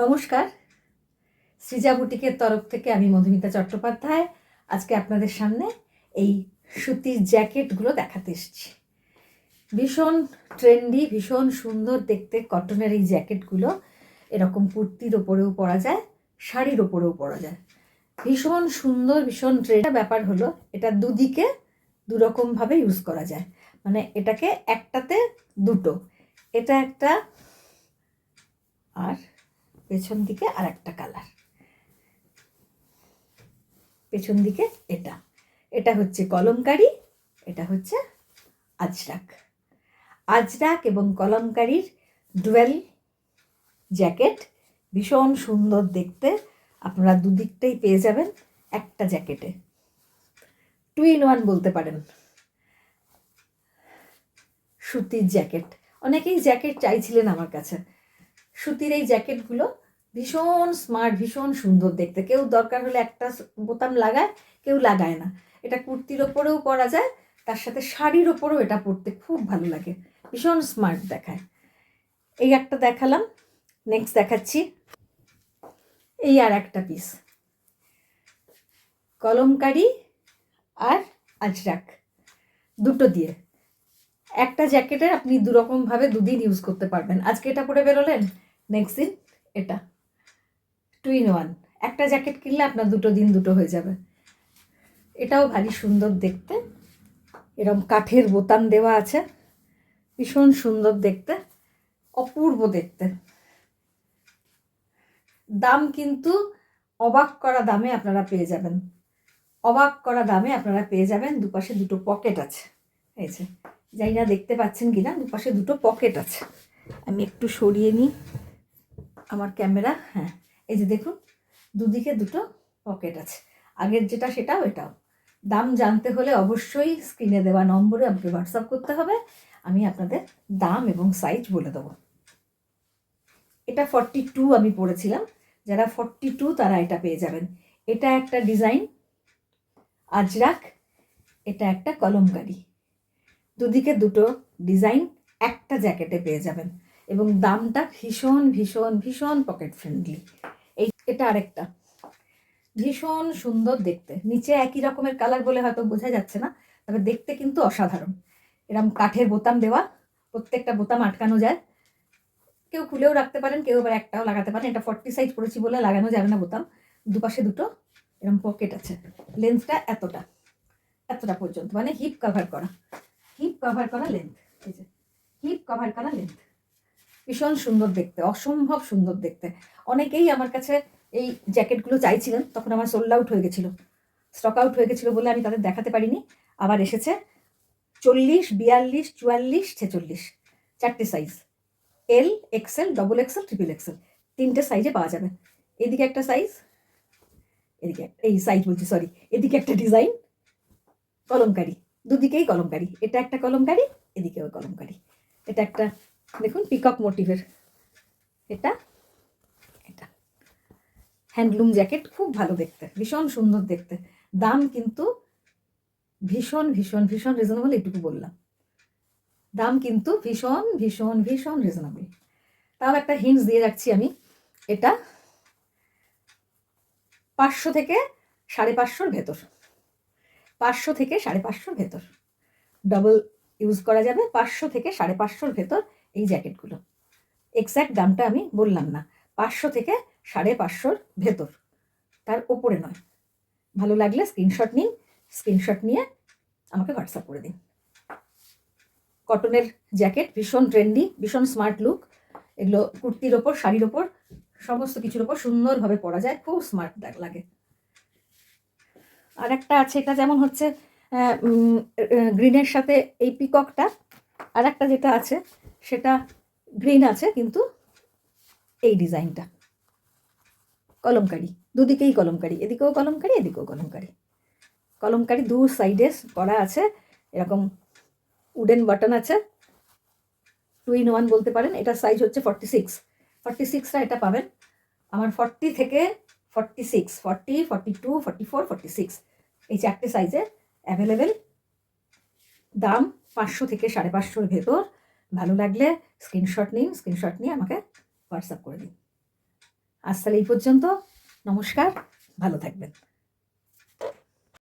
নমস্কার। সৃজা বুটিকের তরফ থেকে আমি মধুমিতা চট্টোপাধ্যায়। আজকে আপনাদের সামনে এই সুতির জ্যাকেটগুলো দেখাতে এসেছি। ভীষণ ট্রেন্ডি, ভীষণ সুন্দর দেখতে কটনের এই জ্যাকেটগুলো। এরকম কুর্তির ওপরেও পরা যায়, শাড়ির ওপরেও পরা যায়। ভীষণ সুন্দর, ভীষণ ট্রেন্ড। ব্যাপার হলো, এটা দুদিকে দুরকমভাবে ইউজ করা যায়। মানে এটাকে একটাতে দুটো। এটা একটা আর পেছন দিকে আর একটা কালার পেছন দিকে এটা। এটা হচ্ছে কলমকারি, এটা হচ্ছে আজরাক। আজরাক এবং কলমকারির ডুয়েল জ্যাকেট ভীষণ সুন্দর দেখতে। আপনারা দুদিকটাই পেয়ে যাবেন একটা জ্যাকেটে। টু ইন ওয়ান বলতে পারেন। সুতির জ্যাকেট। অনেকেই জ্যাকেট চাইছিলেন আমার কাছে। সুতির এই জ্যাকেটগুলো ভীষণ স্মার্ট ভীষণ সুন্দর দেখতে। কেউ দরকার হলে একটা বোতাম লাগায়, কেউ লাগায় না। এটা কুর্তির ওপরেও পরা যায়, তার সাথে শাড়ির ওপরেও এটা পরতে খুব ভালো লাগে। ভীষণ স্মার্ট দেখায়। এই একটা দেখালাম নেক্সট দেখাচ্ছি। এই আর একটা পিস কলমকারি আর আজরাক। দুটো দিয়ে। একটা জ্যাকেটের আপনি দুরকমভাবে দুদিন ইউজ করতে পারবেন। আজকে এটা পরে বেরোলেন? নেক্সট দিন? এটা। টু ইন ওয়ান একটা জ্যাকেট কিনলে আপনার দুটো দিন দুটো হয়ে যাবে। এটাও ভারী সুন্দর দেখতে। এরম কাঠের বোতাম দেওয়া আছে। ভীষণ সুন্দর দেখতে। অপূর্ব দেখতে। দাম কিন্তু অবাক করা দামে আপনারা পেয়ে যাবেন। অবাক করা দামে আপনারা পেয়ে যাবেন। দুপাশে দুটো পকেট আছে। এই যে। যাই না দেখতে পাচ্ছেন কি না দুপাশে দুটো পকেট আছে। আমি একটু সরিয়ে নিই আমার ক্যামেরা। হ্যাঁ এই যে দেখুন, দুদিকে দুটো পকেট আছে। আগের যেটা সেটাও এটাও দাম জানতে হলে অবশ্যই স্ক্রিনে দেওয়া নম্বরে আমাকে হোয়াটসঅ্যাপ করতে হবে। আমি আপনাদের দাম এবং সাইজ বলে দেবো। এটা ফর্টি টু আমি পড়েছিলাম। যারা ফর্টি টু তারা এটা পেয়ে যাবেন। এটা একটা ডিজাইন আজরাক এটা একটা কলমকারি দুদিকে দুটো ডিজাইন একটা জ্যাকেটে পেয়ে যাবেন। এবং দামটা ভীষণ ভীষণ ভীষণ পকেট ফ্রেন্ডলি এই এটা আরেকটা। ভীষণ সুন্দর দেখতে। নিচে একই রকমের কালার বলে হয়তো বোঝা যাচ্ছে না, তবে দেখতে কিন্তু অসাধারণ। এরম কাঠের বোতাম দেওয়া, প্রত্যেকটা বোতাম আটকানো যায়। কেউ খুলেও রাখতে পারেন, কেউ আবার একটাও লাগাতে পারেন। এটা ফর্টি সাইজ পড়েছি বলে লাগানো যাবে না বোতাম। দুপাশে দুটো এরকম পকেট আছে। লেন্সটা এতটা এতটা পর্যন্ত। মানে হিপ কভার করা। কভার করা লেন্থ এই যে হিপ কভার করা লেন্থ ভীষণ সুন্দর দেখতে, অসম্ভব সুন্দর দেখতে। অনেকেই আমার কাছে এই জ্যাকেটগুলো চাইছিলেন, তখন আমার সোল্ড আউট হয়ে গেছিল। স্টক আউট হয়ে গেছিল বলে আমি তাদের দেখাতে পারিনি। আবার এসেছে চল্লিশ, বিয়াল্লিশ, চুয়াল্লিশ, ছেচল্লিশ। চারটে size L XL double XL triple XL তিনটে সাইজে পাওয়া যাবে। এদিকে একটা সাইজ এদিকে এই সাইজ বলছি সরি এদিকে একটা ডিজাইন কলমকারি। দুদিকেই কলমকারি এটা একটা কলমকারি এদিকেও কলমকারি এটা একটা, দেখুন পিকক মোটিভের এটা এটা। হ্যান্ডলুম জ্যাকেট খুব ভালো দেখতে, ভীষণ সুন্দর দেখতে। দাম কিন্তু ভীষণ ভীষণ ভীষণ রিজনেবল এইটুকু বললাম। দাম কিন্তু ভীষণ ভীষণ ভীষণ রিজনেবল তাও একটা হিন্টস দিয়ে রাখছি আমি। এটা পাঁচশো থেকে সাড়ে পাঁচশোর ভেতর। পাঁচশো থেকে সাড়ে পাঁচশোর ভেতর। ডবল ইউজ করা যাবে পাঁচশো থেকে সাড়ে পাঁচশোর ভেতর এই জ্যাকেটগুলো। এক্স্যাক্ট দামটা আমি বললাম না, পাঁচশো থেকে সাড়ে পাঁচশোর ভেতর। তার ওপরে নয়। ভালো লাগলে স্ক্রিনশট নিন স্ক্রিনশট নিয়ে আমাকে হোয়াটসঅ্যাপ করে দিন। কটনের জ্যাকেট, ভীষণ ট্রেন্ডি ভীষণ স্মার্ট লুক এগুলো কুর্তির ওপর, শাড়ির ওপর, সমস্ত কিছুর ওপর সুন্দরভাবে পরা যায়, খুব স্মার্ট লাগে। আর একটা আছে, এটা যেমন হচ্ছে গ্রিনের সাথে এই পিককটা আর একটা যেটা আছে, সেটা গ্রিন আছে, কিন্তু এই ডিজাইনটা। কলমকারি, দুদিকেই কলমকারি, এদিকেও কলমকারি এদিকেও কলমকারি। কলমকারি দু সাইডে করা আছে, এরকম উডেন বাটন আছে, টু ইন ওয়ান বলতে পারেন এটার সাইজ হচ্ছে ফর্টি সিক্স ফর্টি সিক্সটা এটা পাবেন। আমার ফর্টি থেকে forty six forty forty two forty four forty six এই চারটে সাইজের অ্যাভেলেবেল দাম পাঁচশো থেকে সাড়ে পাঁচশোর ভেতর। ভালো লাগলে স্ক্রিনশট নিন স্ক্রিনশট নিয়ে আমাকে হোয়াটসঅ্যাপ করে দিন। আজ তাহলে এই পর্যন্ত। নমস্কার, ভালো থাকবেন।